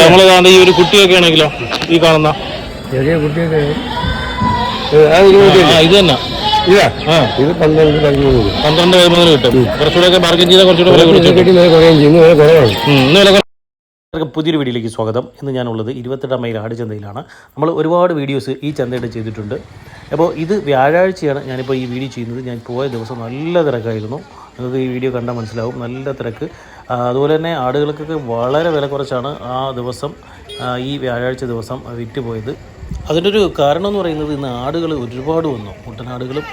നമ്മൾ ഈ ഒരു കുട്ടിയൊക്കെ ആണെങ്കിലോ ഈ കാണുന്ന? ചെറിയ കുട്ടിയൊക്കെ. ഇത് തന്നെ. ഇത്? പന്ത്രണ്ട് പതിമൂന്ന്. പന്ത്രണ്ട് പതിമൂന്ന് കിട്ടും. കുറച്ചുകൂടെ ബാർഗൻ ചെയ്താൽ കുറച്ചുകൂടെ പുതിയൊരു വീഡിയോയിലേക്ക് സ്വാഗതം. ഇന്ന് ഞാനുള്ളത് ഇരുപത്തെട്ടാം മൈൽ ആട് ചന്തയിലാണ്. നമ്മൾ ഒരുപാട് വീഡിയോസ് ഈ ചന്തയുടെ ചെയ്തിട്ടുണ്ട്. അപ്പോൾ ഇത് വ്യാഴാഴ്ചയാണ് ഞാനിപ്പോൾ ഈ വീഡിയോ ചെയ്യുന്നത്. ഞാൻ പോയ ദിവസം നല്ല തിരക്കായിരുന്നു. നിങ്ങൾക്ക് ഈ വീഡിയോ കണ്ടാൽ മനസ്സിലാവും. നല്ല തിരക്ക്. അതുപോലെ തന്നെ ആടുകൾക്കൊക്കെ വളരെ വില കുറച്ചാണ് ആ ദിവസം ഈ വ്യാഴാഴ്ച ദിവസം വിറ്റ് പോയത് അതിന്റെ ഒരു കാരണം എന്ന് പറയുന്നത് ഇന്ന് ആടുകൾ ഒരുപാട് വന്നു. മുട്ടനാടുകളും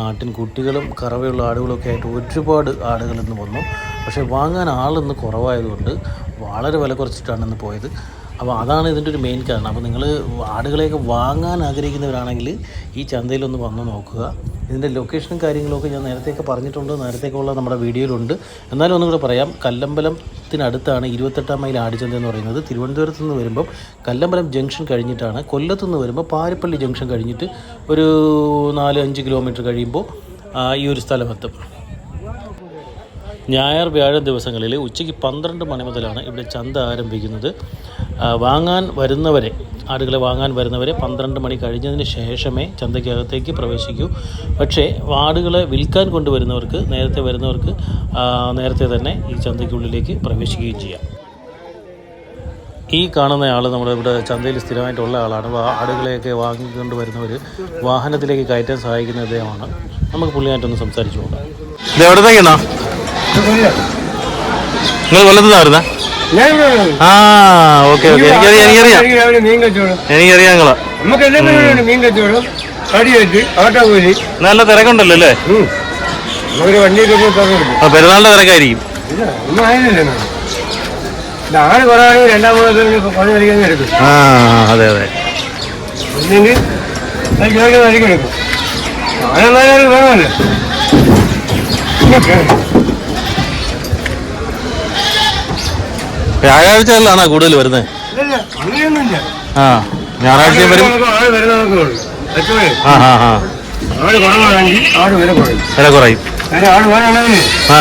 ആട്ടിൻകുട്ടികളും കറവയുള്ള ആടുകളൊക്കെ ആയിട്ട് ഒരുപാട് ആടുകൾ ഇന്ന് വന്നു. പക്ഷേ വാങ്ങാൻ ആളിന്ന് കുറവായതുകൊണ്ട് വളരെ വില കുറച്ചിട്ടാണ് ഇന്ന് പോയത്. അപ്പോൾ അതാണ് ഇതിന്റെ ഒരു മെയിൻ കാരണം. അപ്പോൾ നിങ്ങൾ ആടുകളെയൊക്കെ വാങ്ങാൻ ആഗ്രഹിക്കുന്നവരാണെങ്കിൽ ഈ ചന്തയിലൊന്ന് വന്ന് നോക്കുക. ഇതിന്റെ ലൊക്കേഷനും കാര്യങ്ങളൊക്കെ ഞാൻ നേരത്തെയൊക്കെ പറഞ്ഞിട്ടുണ്ട്. നേരത്തേക്കുള്ള നമ്മുടെ വീഡിയോയിലുണ്ട്. എന്നാലും ഒന്നും കൂടെ പറയാം. കല്ലമ്പലത്തിനടുത്താണ് ഇരുപത്തെട്ടാം മൈൽ ആടുചന്ത എന്ന് പറയുന്നത്. തിരുവനന്തപുരത്ത് നിന്ന് വരുമ്പം കല്ലമ്പലം ജംഗ്ഷൻ കഴിഞ്ഞിട്ടാണ്. കൊല്ലത്തു നിന്ന് വരുമ്പോൾ പാരിപ്പള്ളി ജംഗ്ഷൻ കഴിഞ്ഞിട്ട് ഒരു നാല് അഞ്ച് കിലോമീറ്റർ കഴിയുമ്പോൾ ഈ ഒരു സ്ഥലമെത്തും ഞായർ വ്യാഴം ദിവസങ്ങളിൽ ഉച്ചയ്ക്ക് പന്ത്രണ്ട് മണി മുതലാണ് ഇവിടെ ചന്ത ആരംഭിക്കുന്നത്. വാങ്ങാൻ വരുന്നവരെ ആടുകളെ വാങ്ങാൻ വരുന്നവരെ പന്ത്രണ്ട് മണി കഴിഞ്ഞതിന് ശേഷമേ ചന്തയ്ക്കകത്തേക്ക് പ്രവേശിക്കൂ. പക്ഷേ ആടുകളെ വിൽക്കാൻ കൊണ്ടുവരുന്നവർക്ക് നേരത്തെ വരുന്നവർക്ക് നേരത്തെ തന്നെ ഈ ചന്തയ്ക്കുള്ളിലേക്ക് പ്രവേശിക്കുകയും ചെയ്യാം. ഈ കാണുന്ന ആൾ നമ്മുടെ ഇവിടെ ചന്തയിൽ സ്ഥിരമായിട്ടുള്ള ആളാണ്. ആടുകളെയൊക്കെ വാങ്ങിക്കൊണ്ട് വരുന്നവർ വാഹനത്തിലേക്ക് കയറ്റാൻ സഹായിക്കുന്ന ഇദ്ദേഹമാണ്. നമുക്ക് പുള്ളിയായിട്ടൊന്ന് സംസാരിച്ചു നോക്കാം. എവിടത്തേക്കാണോ നിങ്ങൾ കൊല്ലത്തുനിന്നായിരുന്നേ ആ ഓക്കെ ഓക്കെ. എനിക്കറിയാം എനിക്കറിയാം. മീൻ കച്ചവടം. എനിക്കറിയാം നിങ്ങളെ. നമുക്ക് എല്ലാ പരിപാടിയുണ്ട്. മീൻ കച്ചവടം കടിയേറ്റ് ഓട്ടോ കൂലി നല്ല തിരക്കുണ്ടല്ലോ അല്ലേ? ഒരു നമുക്കൊരു വണ്ടിയൊക്കെ പോയി തുറന്നെടുക്കും ആ പെരുന്നാളിന്റെ തിരക്കായിരിക്കും. ഇല്ല ഒന്നും ഇത് രണ്ടാം പണി എടുക്കും. ആ അതെ അതെ. ഇല്ലെങ്കിൽ അത് ചോദിക്കുന്ന വഴിക്ക് എടുക്കും ആണെന്നാലും വേണമല്ലോ വ്യാഴാഴ്ചകളിലാണോ കൂടുതൽ വരുന്നത്? ആ ഞായറാഴ്ച വരും. ആ ആ ആ. വില കുറയും. ആ.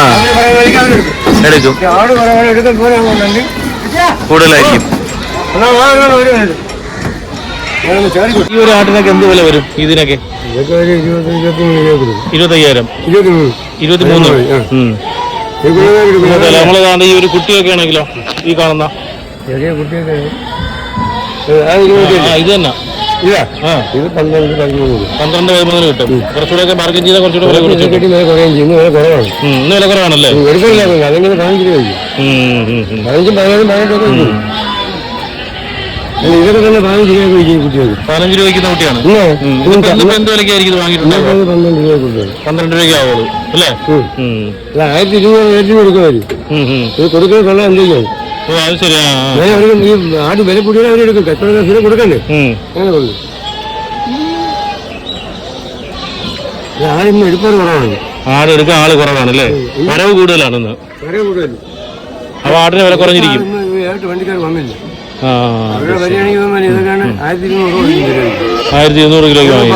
എടുക്കും. കൂടുതലായിരിക്കും. ഈ ഒരു ആട്ടിനൊക്കെ എന്ത് വില വരും ഇതിനൊക്കെ? ഇരുപത്തയ്യായിരം. ഇരുപത്തിമൂന്ന്. നമ്മൾ കാണുന്ന ഈ ഒരു കുട്ടിയൊക്കെ ആണെങ്കിലോ ഈ കാണുന്ന. ചെറിയ കുട്ടിയൊക്കെ ആ ഇത് തന്നെ. ഇല്ല ഇത് പന്ത്രണ്ട് പതിമൂന്ന്. പന്ത്രണ്ട് പതിമൂന്ന് കിട്ടും. കുറച്ചുകൂടെ മാർക്കറ്റ് ചെയ്താൽ കുറച്ചുകൂടെ കുറവാണ്. ഇന്ന് വില കുറവാണല്ലേ? പതിനഞ്ച് പതിനേഴും പതിനെട്ടൊക്കെ ഇതൊക്കെ തന്നെ പതിനഞ്ച് രൂപ കുട്ടികൾക്ക്. പതിനഞ്ച് കുട്ടിയാണ്? എന്ത് വിലക്കായിരിക്കും ഇത് വാങ്ങിയിട്ടുണ്ടാവുക പന്ത്രണ്ട് രൂപ പന്ത്രണ്ട് രൂപയ്ക്ക് ആവുള്ളൂ അല്ലേ. അല്ല ആയിരത്തി ഇരുന്നൂറ് റേറ്റിന് കൊടുക്കുമായിരിക്കും. ഇത് കൊടുക്കുന്നത് കൊള്ളാൻ എന്തെങ്കിലും ഓ അത് ശരിയാ ഞാൻ അവർക്ക് ഈ ആട് വില കൂടിയാൽ അവരെടുക്കും കച്ചവടം സ്ഥിരം കൊടുക്കണ്ടേ? അങ്ങനെ പറഞ്ഞു ആടിന്ന് എടുപ്പാറ് കുറവാണ്. ആട് എടുക്കാൻ ആൾ കുറവാണല്ലേ വരവ് കൂടുതലാണെന്ന് വരവ് കൂടുതൽ അപ്പൊ ആടിന് വില കുറഞ്ഞിരിക്കും. വണ്ടിക്കാർ വന്നില്ല? ആയിരത്തി ഇരുന്നൂറ് കിലോയ്ക്ക് വാങ്ങി.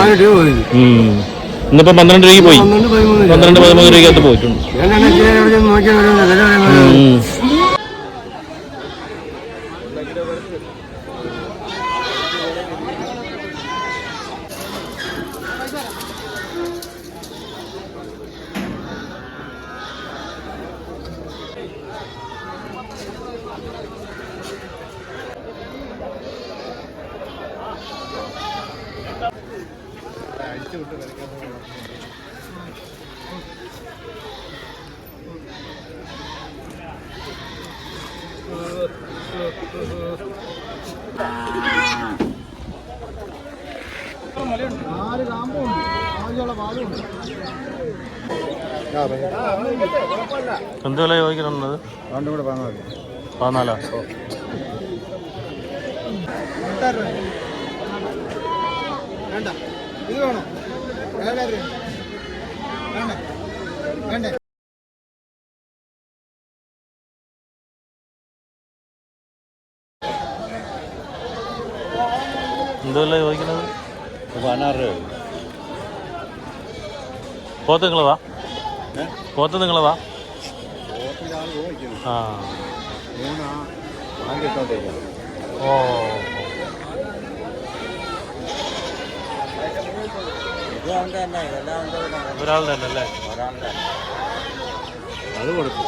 ഇന്നിപ്പോ പന്ത്രണ്ട് രൂപയ്ക്ക് പോയി. പന്ത്രണ്ട് പതിമൂന്ന് രൂപ. പന്ത്രണ്ട് പതിമൂന്ന് വിട്ട് പോയിട്ടുണ്ട് ഞാനാണ് ചില എവിടെ നോക്കിയാൽ വരുന്നത് വില പറയുന്നത് ഉം. എന്ത് വില ഇത് പതിനാലാ എന്ത് വില ചോദിക്കുന്നത്? പോത്ത് നിങ്ങളതാ പോത്ത് നിങ്ങളതാ ആ. ഓ. ഒരാളുടെ തന്നെ അല്ലേ? അത് കൊടുത്തു